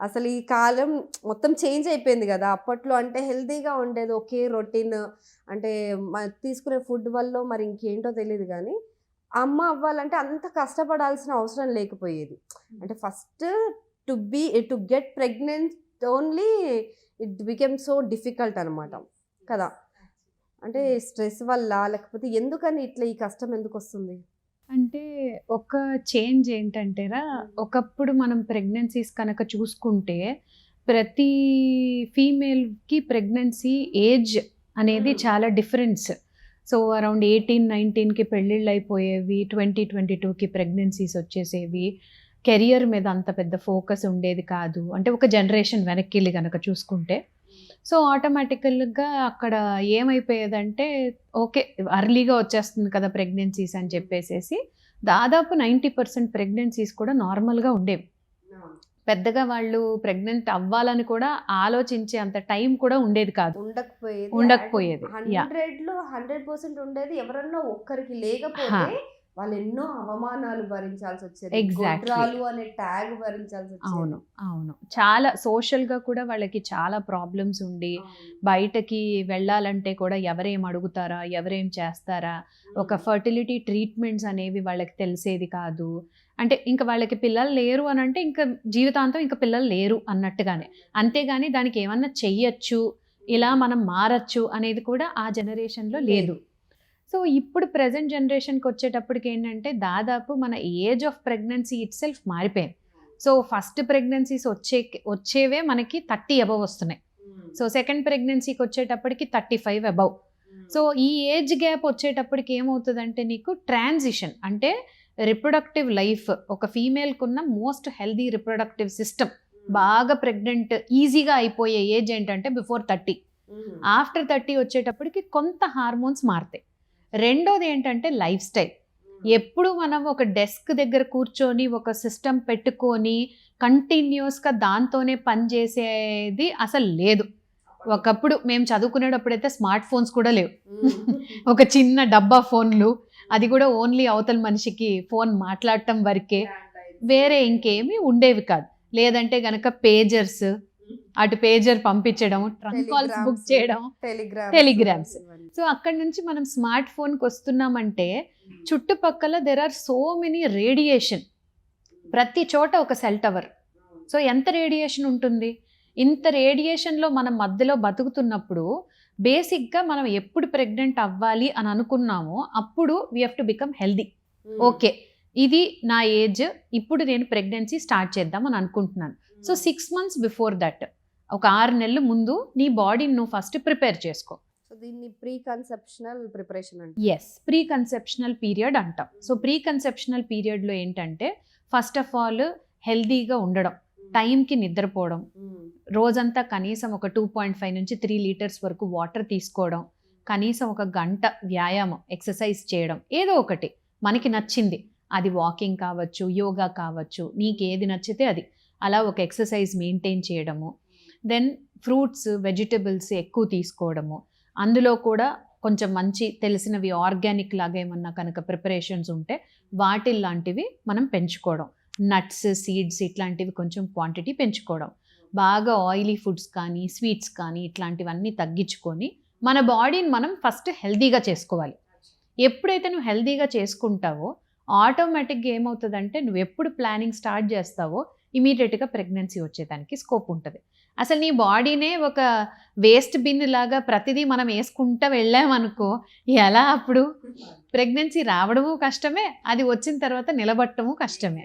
అసలు ఈ కాలం మొత్తం చేంజ్ అయిపోయింది కదా. అప్పట్లో అంటే హెల్తీగా ఉండేది ఒకే రొటీన్ అంటే తీసుకునే ఫుడ్ వల్ల మరి ఇంకేంటో తెలియదు కానీ అమ్మ అవ్వాలంటే అంత కష్టపడాల్సిన అవసరం లేకపోయేది. అంటే first to be to get pregnant only it became so difficult అనమాట కదా. అంటే స్ట్రెస్ వల్ల లేకపోతే ఎందుకని ఇట్లా ఈ కష్టం ఎందుకు వస్తుంది? అంటే ఒక చేంజ్ ఏంటంటేరా ఒకప్పుడు మనం ప్రెగ్నెన్సీస్ కనుక చూసుకుంటే ప్రతి ఫీమేల్కి ప్రెగ్నెన్సీ ఏజ్ అనేది. చాలా డిఫరెన్స్. సో అరౌండ్ ఎయిటీన్ నైన్టీన్కి పెళ్ళిళ్ళు అయిపోయేవి ట్వంటీ ట్వంటీ టూకి ప్రెగ్నెన్సీస్ వచ్చేసేవి. కెరియర్ మీద అంత పెద్ద ఫోకస్ ఉండేది కాదు. అంటే ఒక జనరేషన్ వెనక్కి వెళ్ళి కనుక చూసుకుంటే సో ఆటోమేటికల్గా అక్కడ ఏమైపోయేదంటే ఓకే అర్లీగా వచ్చేస్తుంది కదా ప్రెగ్నెన్సీస్ అని చెప్పేసేసి దాదాపు నైంటీ పర్సెంట్ ప్రెగ్నెన్సీస్ కూడా నార్మల్గా ఉండేవి. పెద్దగా వాళ్ళు ప్రెగ్నెంట్ అవ్వాలని కూడా ఆలోచించే అంత టైం కూడా ఉండేది కాదు. ఉండకపోయేది. ఉండకపోయేది. హండ్రెడ్లో హండ్రెడ్ పర్సెంట్ ఉండేది ఎవరన్నా ఒక్కరికి. లేకపోతే వాళ్ళు ఎన్నో అవమానాలు భరించాల్సి వచ్చేది. గొడ్రాలు అనే ట్యాగ్ భరించాల్సి వచ్చేది అవును అవును. చాలా సోషల్గా కూడా వాళ్ళకి చాలా ప్రాబ్లమ్స్ ఉండి బయటకి వెళ్ళాలంటే కూడా ఎవరేం అడుగుతారా ఎవరేం చేస్తారా? ఒక ఫర్టిలిటీ ట్రీట్మెంట్స్ అనేవి వాళ్ళకి తెలిసేది కాదు. అంటే ఇంకా వాళ్ళకి పిల్లలు లేరు అని అంటే ఇంకా జీవితాంతం ఇంకా పిల్లలు లేరు అన్నట్టుగానే. అంతేగాని దానికి ఏమన్నా చెయ్యొచ్చు ఇలా మనం మారచ్చు అనేది కూడా ఆ జనరేషన్లో లేదు. సో ఇప్పుడు ప్రజెంట్ జనరేషన్కి వచ్చేటప్పటికి ఏంటంటే దాదాపు మన age of pregnancy itself మారిపోయింది సో ఫస్ట్ ప్రెగ్నెన్సీస్ వచ్చే వచ్చేవే మనకి థర్టీ అబవ్ వస్తున్నాయి. సో సెకండ్ ప్రెగ్నెన్సీకి వచ్చేటప్పటికి థర్టీ ఫైవ్ అబవ్. సో ఈ ఏజ్ గ్యాప్ వచ్చేటప్పటికి ఏమవుతుందంటే నీకు ట్రాన్సిషన్ అంటే రిప్రొడక్టివ్ లైఫ్ ఒక ఫీమేల్కి ఉన్న మోస్ట్ హెల్దీ రిప్రొడక్టివ్ సిస్టమ్ బాగా ప్రెగ్నెంట్ ఈజీగా అయిపోయే ఏజ్ ఏంటంటే బిఫోర్ థర్టీ. ఆఫ్టర్ థర్టీ వచ్చేటప్పటికి కొంత హార్మోన్స్ మారుతాయి. రెండోది ఏంటంటే లైఫ్ స్టైల్. ఎప్పుడు మనం ఒక డెస్క్ దగ్గర కూర్చొని ఒక సిస్టమ్ పెట్టుకొని కంటిన్యూస్గా దాంతోనే పని చేసేది అసలు లేదు. ఒకప్పుడు మేము చదువుకునేటప్పుడైతే స్మార్ట్ ఫోన్స్ కూడా లేవు. ఒక చిన్న డబ్బా ఫోన్లు అది కూడా ఓన్లీ అవతల మనిషికి ఫోన్ మాట్లాడటం వరకే. వేరే ఇంకేమీ ఉండేవి కాదు. లేదంటే గనక పేజర్స్ అటు పేజర్ పంపించడం ట్రంక్ కాల్స్ బుక్ చేయడం టెలిగ్రామ్ Telegrams. సో అక్కడ నుంచి మనం స్మార్ట్ ఫోన్కి వస్తున్నామంటే చుట్టుపక్కల there are so many radiation ప్రతి చోట ఒక సెల్ టవర్ సో ఎంత రేడియేషన్ ఉంటుంది? ఇంత రేడియేషన్లో మనం మధ్యలో బతుకుతున్నప్పుడు బేసిక్గా మనం ఎప్పుడు ప్రెగ్నెంట్ అవ్వాలి అని అనుకున్నామో అప్పుడు we have to become healthy okay ఇది నా ఏజ్ ఇప్పుడు నేను ప్రెగ్నెన్సీ స్టార్ట్ చేద్దాం అని అనుకుంటున్నాను. So six months before that ఒక ఆరు నెలల ముందు నీ బాడీని నువ్వు ఫస్ట్ ప్రిపేర్ చేసుకో. సో దీన్ని ప్రీ కన్సెప్షనల్ ప్రిపరేషన్ అంటే. ఎస్ ప్రీ కన్సెప్షనల్ పీరియడ్ అంటాం. సో ప్రీ కన్సెప్షనల్ పీరియడ్లో ఏంటంటే ఫస్ట్ ఆఫ్ ఆల్ హెల్దీగా ఉండడం టైంకి నిద్రపోవడం రోజంతా కనీసం ఒక టూ పాయింట్ ఫైవ్ నుంచి త్రీ లీటర్స్ వరకు వాటర్ తీసుకోవడం కనీసం ఒక గంట వ్యాయామం ఎక్సర్సైజ్ చేయడం ఏదో ఒకటి మనకి నచ్చింది. అది వాకింగ్ కావచ్చు యోగా కావచ్చు నీకు ఏది నచ్చితే అది. అలా ఒక ఎక్సర్సైజ్ మెయింటైన్ చేయడము దెన్ ఫ్రూట్స్ వెజిటబుల్స్ ఎక్కువ తీసుకోవడము. అందులో కూడా కొంచెం మంచి తెలిసినవి ఆర్గానిక్ లాగా ఏమన్నా కనుక ప్రిపరేషన్స్ ఉంటే వాటి లాంటివి మనం పెంచుకోవడం. నట్స్ సీడ్స్ ఇట్లాంటివి కొంచెం క్వాంటిటీ పెంచుకోవడం. బాగా ఆయిలీ ఫుడ్స్ కానీ స్వీట్స్ కానీ ఇట్లాంటివన్నీ తగ్గించుకొని మన బాడీని మనం ఫస్ట్ హెల్తీగా చేసుకోవాలి. ఎప్పుడైతే నువ్వు హెల్తీగా చేసుకుంటావో ఆటోమేటిక్గా ఏమవుతుందంటే నువ్వు ఎప్పుడు ప్లానింగ్ స్టార్ట్ చేస్తావో ఇమీడియట్గా ప్రెగ్నెన్సీ వచ్చేదానికి స్కోప్ ఉంటుంది. అసలు నీ బాడీనే ఒక వేస్ట్ బిన్ లాగా ప్రతిదీ మనం వేసుకుంటా వెళ్ళామనుకో ఎలా అప్పుడు? ప్రెగ్నెన్సీ రావడము కష్టమే అది వచ్చిన తర్వాత నిలబట్టము కష్టమే.